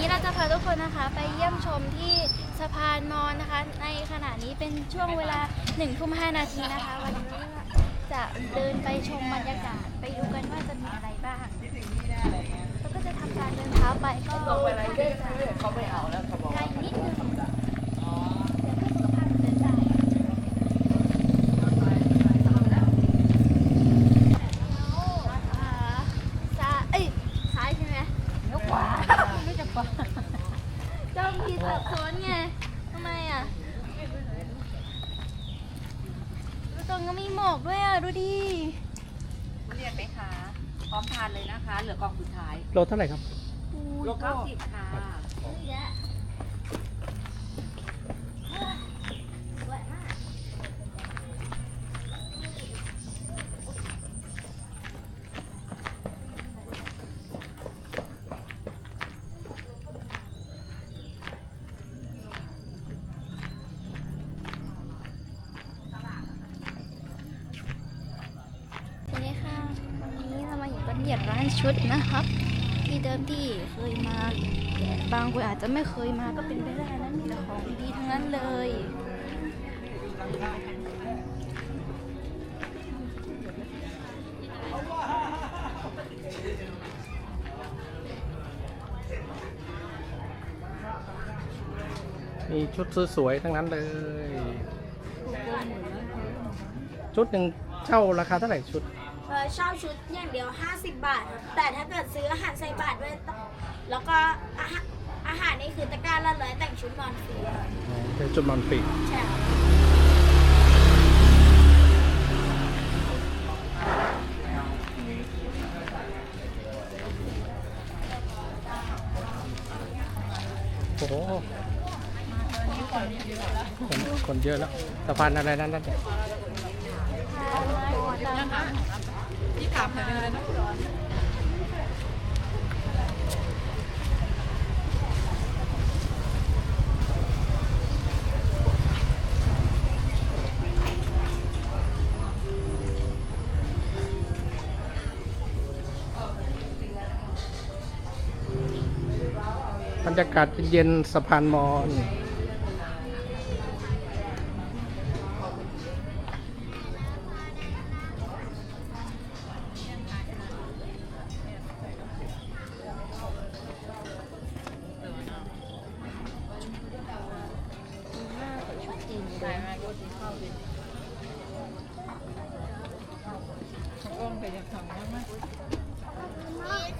นี้เราจะพาทุกคนนะคะ ไปเยี่ยมชมที่สะพานมอนนะคะ ในขณะนี้เป็นช่วงเวลา1นึ่ทุ่มหนาทีนะคะ วันนี้จะเดินไปชมบรรยากาศไปดูกันว่าจะมีอะไรบ้างแล้วก็จะทำการเดินเท้าไปก็เขาไม่เอาแล้วเขาบอกไกลนิดนึงแต่เพื่อสุขภาพเดินได้อ่าซ้ายเอ้ยซ้ายใช่ไหม ยกขวา ไม่จะปะเจ้าพี่สับสนไงทำไมอะดูตรงก็มีหมอกด้วยอะ ดูดิ เรียนไหมคะ พร้อมทานเลยนะคะ เหลือกล่องสุดท้าย โลเท่าไหร่ครับ โลเก้าสิบค่ะ เยอะสานชุดนะครับ ที่เดิมที่เคยมา บางคนอาจจะไม่เคยมาก็เป็นไปได้นะมีแต่ของดีๆทั้งนั้นเลยมีชุดสวยๆทั้งนั้นเลย ชุดหนึ่งเช่าราคาเท่าไหร่ชุด เช่าชุดอย่างเดียว 50 บาท แต่ถ้าเกิดซื้ออาหารใส่บาทด้วยต้แล้วก็อาหารอาหารนี่คือตะกร้าละร้อยแต่งชุดนอนฟรีเป็นชุดนอนฟรีใช่โอ้โหคนคนเยอะแล้วสะพานอะไรนั่นนั่นเนี่ ยที่ถามหน่อยเลยนะบรรยากาศเย็นๆสะพานมอน พี่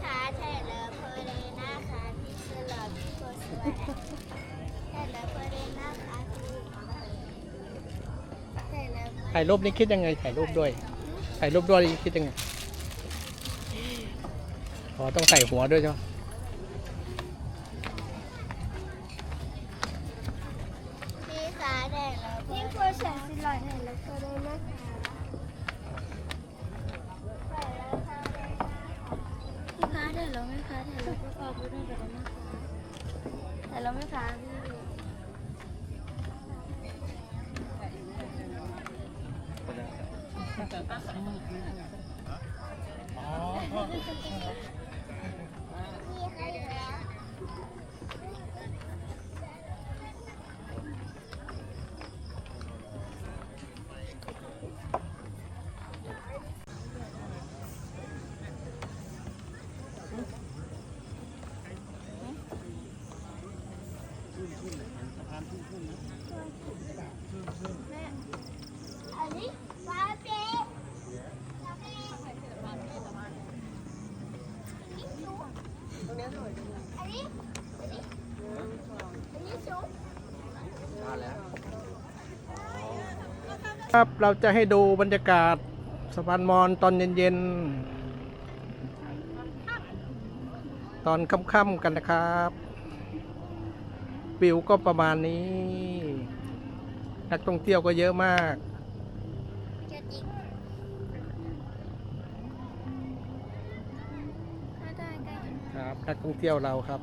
คะแทนเลยเพเลยนะคะพี่สลอดพี่โพสต์แทนเลยเพเลยนะคะที่แทเลยถ่ายรูปนี่คิดยังไงถ่ายรูปด้วยถ่ายรูปด้วยนี่คิดยังไงอ๋อต้องใส่หัวด้วยใช่ไหม ถ่ายเราไหมคะถ่ายเราก็ออกไปด้วยกันนะคะถ่ายเราไหมคะพี่อ๋อนี้ฟ้าเป๊ะอันนี้ อันนี้ อันนี้สูง ครับเราจะให้ดูบรรยากาศสะพานมอนตอนเย็นๆ ตอนค่ำๆกันนะครับวิวก็ประมาณนี้ นักท่องเที่ยวก็เยอะมากเจ็ดอีกถ้าได้ใกล้ถึงครับนักท่องเที่ยวเราครับ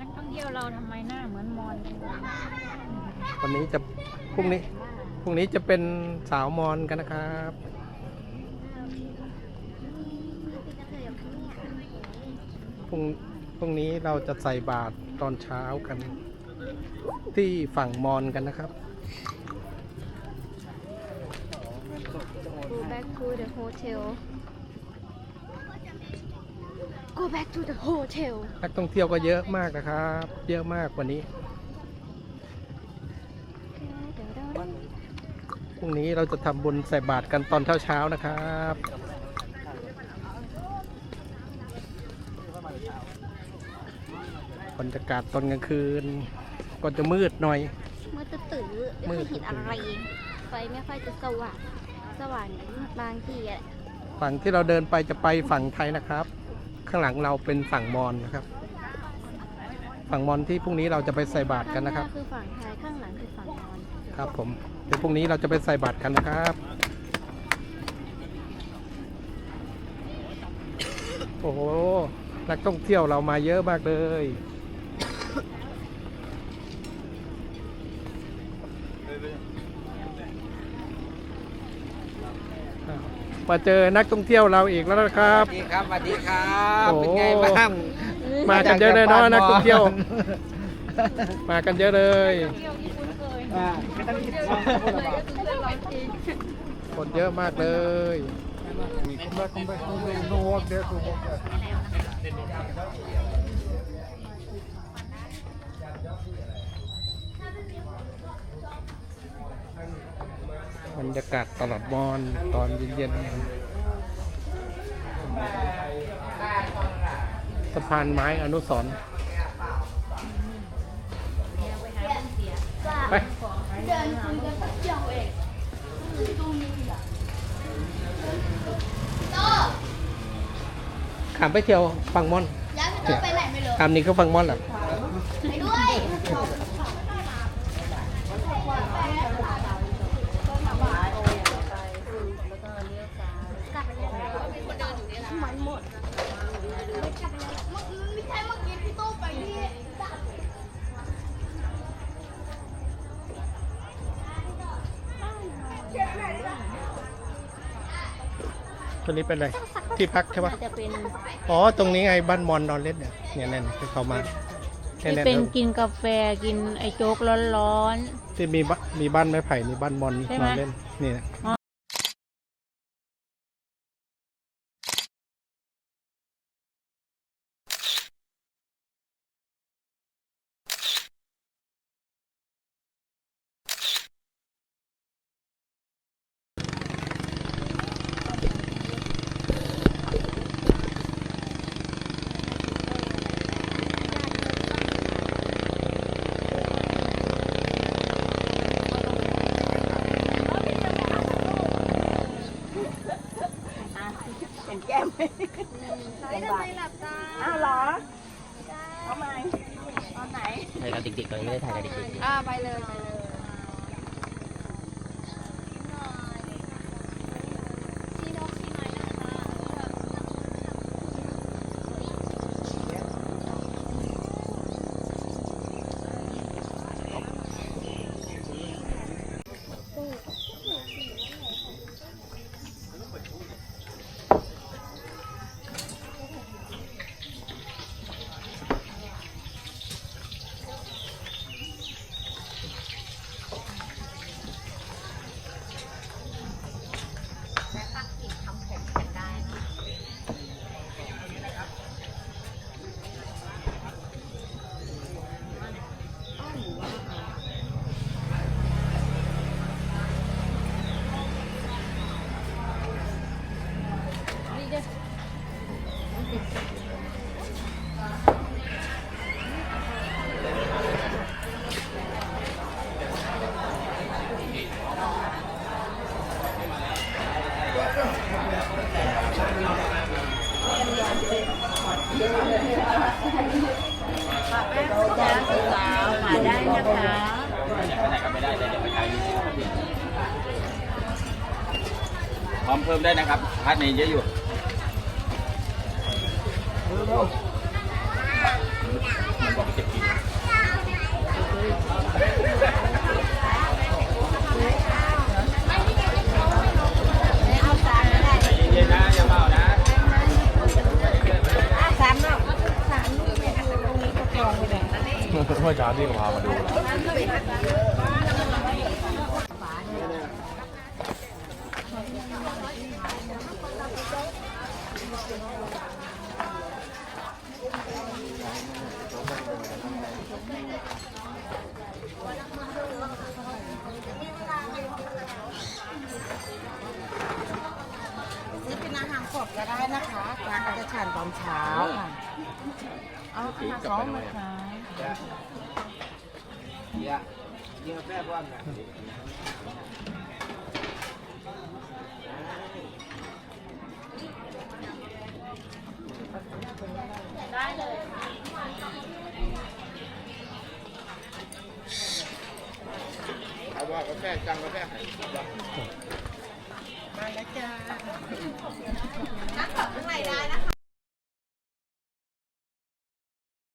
นักท่องเที่ยวเราทำไมหน้าเหมือนมอนจังเลยวั นนี้จะพรุ่งนี้พรุ่งนี้จะเป็นสาวมอนกันนะครับพี่จะเคยกับพี่เนี่ยพรุ่งรุ่งนี้เราจะใส่บาตรตอนเช้ากัน ที่ฝั่งมอนกันนะครับ Go back to the hotel Go back to the hotel นักท่องเที่ยวก็เยอะมากนะครับ เยอะมากกว่านี้ พ รุ่งนี้เราจะทำบุญใส่บาตรกันตอนเช้าๆนะครับบรรยากาศตอนกลางคืน ก็จะมืดหน่อยเมื่อตื่นๆมืไม่ดเคยเห็นอะไรไฟไม่ค่อยจะสว่างสว่างบางทีอะฝั่งที่เราเดินไปจะไปฝั่งไทยนะครับ ข้างหลังเราเป็นฝั่งมอญนะครับ ฝั่งมอญที่พรุ่งนี้เราจะไปใส่บาตรกันนะครับข้างหาคือฝั่งไทยข้างหลังคือฝั่งมอญ ครับผมเดี๋ยวพรุ่งนี้เราจะไปใส่บาตรกันนะครับ โอ้โห นักท่องเที่ยวเรามาเยอะมากเลยอ้าวมาเจอนักท่องเที่ยวเราอีกแล้วนะครับ สวัสดีครับสวัสดีครับ โอ้ เป็นไงบ้างมากันเยอะเลยเนาะนักท่องเที่ยว มากันเยอะเลย อ่าไม่ต้องคิดว่าคนเยอะมากเลยบรรยากาศตลอดมอนตอนเย็นๆสะพานไม้อนุสรณ์ เดินคุยกันแป๊บเดียวเองตรงนี้อะขามไปเที่ยวฟังมอนย้ายไปเดินไปไหนไม่รู้ ขามนี้ก็ฟังมอนเหรอ ตัวนี้เป็นอะไร ที่พักใช่ปะจะเป็นอ๋อ ตรงนี้ไงบ้านมอนนอนเล่นเนี่ยเนี่ยเนี่ยที่เขามาที่เนี่ยเป็นเนี่ยกินกาแฟกินไอโจ๊กร้อน ที่มีบ้านมีบ้านไม้ไผ่นี่บ้านมอนใช่ไหมนอนเล่นนี่นะถ่ายกับ เด็กๆตอนนี้ไม่ได้ถ่ายกับเด็กๆ อ่าไปเลยไปเลย ๆมาได้นะคะ พร้อมเพิ่มได้นะครับพาร์ทนี้เยอะอยู่มันบอกไปเจ็บกินเย็นๆนะอย่าเมานะสามเนาะสามลูกเนี่ยเมื่อเช้าที่เขาพามาดู ซื้อเป็นอาหารสดก็ได้นะคะร้านก็จะทานตอนเช้าค่ะเอาค่ะสองนะคะเอาว่ากาแฟจังกาแมาแล้านั่งกั บข้างในไ